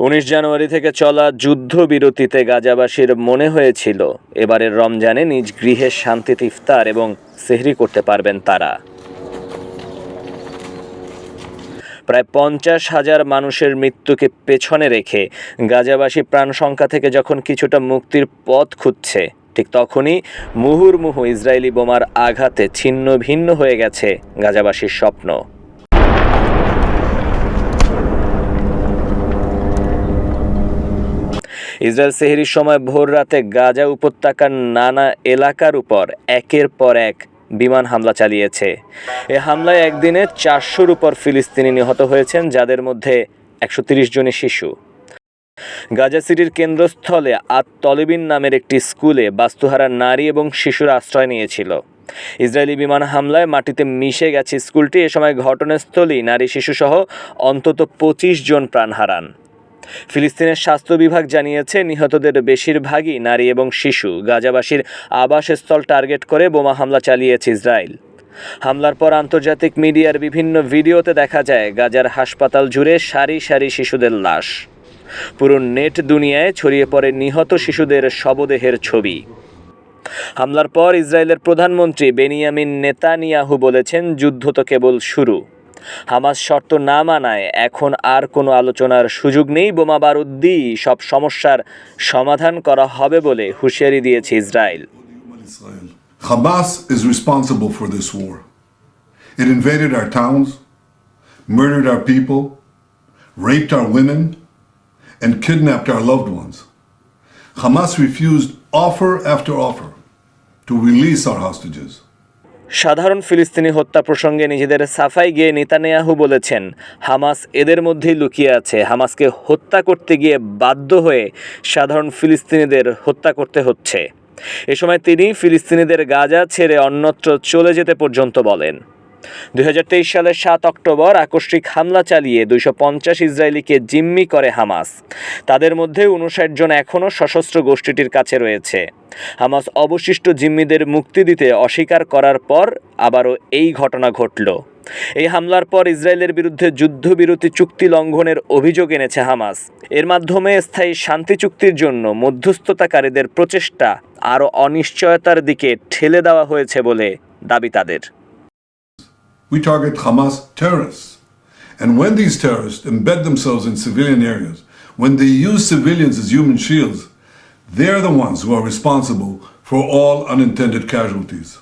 উনিশ জানুয়ারি থেকে চলা যুদ্ধবিরতিতে গাজাবাসীর মনে হয়েছিল, এবারের রমজানে নিজ গৃহে শান্তিতে ইফতার এবং সেহরি করতে পারবেন তারা। প্রায় পঞ্চাশ হাজার মানুষের মৃত্যুকে পেছনে রেখে গাজাবাসী প্রাণ সংখ্যা থেকে যখন কিছুটা মুক্তির পথ খুঁজছে, ঠিক তখনই মুহুর্মুহু ইসরায়েলি বোমার আঘাতে ছিন্ন ভিন্ন হয়ে গেছে গাজাবাসীর স্বপ্ন। ইসরায়েল সেহেরির সময় ভোর রাতে গাজা উপত্যকার নানা এলাকার উপর একের পর এক বিমান হামলা চালিয়েছে। এ হামলায় একদিনে চারশোর উপর ফিলিস্তিনি নিহত হয়েছেন, যাদের মধ্যে একশো তিরিশ জনই শিশু। গাজা সিটির কেন্দ্রস্থলে আত তলেবিন নামের একটি স্কুলে বাস্তুহারা নারী এবং শিশুর আশ্রয় নিয়েছিল। ইসরায়েলি বিমান হামলায় মাটিতে মিশে গেছে স্কুলটি। এ সময় ঘটনাস্থলেই নারী শিশুসহ অন্তত পঁচিশ জন প্রাণ হারান। ফিলিস্তিনের স্বাস্থ্য বিভাগ জানিয়েছে, নিহতদের বেশিরভাগই নারী এবং শিশু। গাজাবাসীর আবাসস্থল টার্গেট করে বোমা হামলা চালিয়েছে ইসরায়েল। হামলার পর আন্তর্জাতিক মিডিয়ার বিভিন্ন ভিডিওতে দেখা যায়, গাজার হাসপাতাল জুড়ে সারি সারি শিশুদের লাশ। পুরো নেট দুনিয়ায় ছড়িয়ে পড়ে নিহত শিশুদের শবদেহের ছবি। হামলার পর ইসরায়েলের প্রধানমন্ত্রী বেনিয়ামিন নেতানিয়াহু বলেছেন, যুদ্ধ তো কেবল শুরু। হামাস শর্ত না মানায় এখন আর কোনো আলোচনার সুযোগ নেই বোমা বারুদ সব সমস্যার সমাধান করা হবে বলে হুঁশিয়ারি দিয়েছে Israel. Hamas is responsible for this war. It invaded our towns, murdered our people, raped our women, and kidnapped our loved ones. Hamas refused offer after offer to release our hostages. সাধারণ ফিলিস্তিনি হত্যা প্রসঙ্গে নিজেদের সাফাই গিয়ে Netanyahu বলেছেন, Hamas এদের মধ্যেই লুকিয়ে আছে। হামাসকে হত্যা করতে গিয়ে বাধ্য হয়ে সাধারণ ফিলিস্তিনিদের হত্যা করতে হচ্ছে। এ সময় তিনি ফিলিস্তিনিদের গাজা ছেড়ে অন্যত্র চলে যেতে পর্যন্ত বলেন। দুই হাজার তেইশ সালের সাত অক্টোবর আকস্মিক হামলা চালিয়ে দুইশো পঞ্চাশ ইসরায়েলিকে জিম্মি করে হামাস। তাদের মধ্যে উনষাট জন এখনও সশস্ত্র গোষ্ঠীটির কাছে রয়েছে। হামাস অবশিষ্ট জিম্মিদের মুক্তি দিতে অস্বীকার করার পর আবারও এই ঘটনা ঘটল। এই হামলার পর ইসরায়েলের বিরুদ্ধে যুদ্ধবিরতি চুক্তি লঙ্ঘনের অভিযোগ এনেছে হামাস। এর মাধ্যমে স্থায়ী শান্তি চুক্তির জন্য মধ্যস্থতাকারীদের প্রচেষ্টা আরও অনিশ্চয়তার দিকে ঠেলে দেওয়া হয়েছে বলে দাবি তাদের। We target Hamas terrorists. And when these terrorists embed themselves in civilian areas, when they use civilians as human shields, they're the ones who are responsible for all unintended casualties.